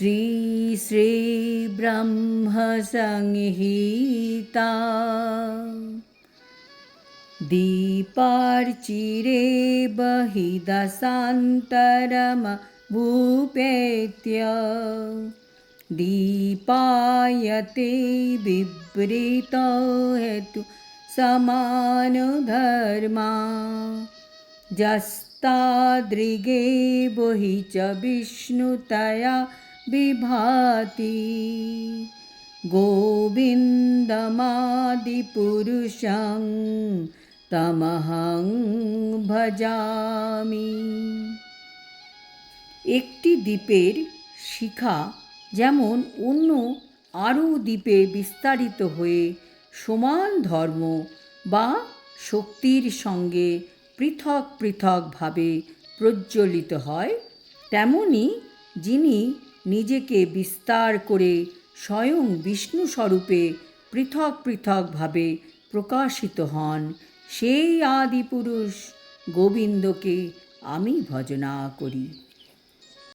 श्रीश्रीब्रह्मसंहिता दीपार्चिरे बहिदशान्तरमभूपेत्य दीपायते हेतु समानधर्मा। जस्तादृगे बहि च विष्णुतया विभाति गोविन्दमादिपुरुषं তমহং ভজামি একটি দ্বীপের শিখা যেমন অন্য আরও দ্বীপে বিস্তারিত হয়ে সমান ধর্ম বা শক্তির সঙ্গে পৃথক পৃথকভাবে প্রজ্বলিত হয় তেমনি যিনি নিজেকে বিস্তার করে স্বয়ং বিষ্ণু স্বরূপে পৃথক পৃথকভাবে প্রকাশিত হন। সেই আদিপুরুষ গোবিন্দকে আমি ভজনা করি।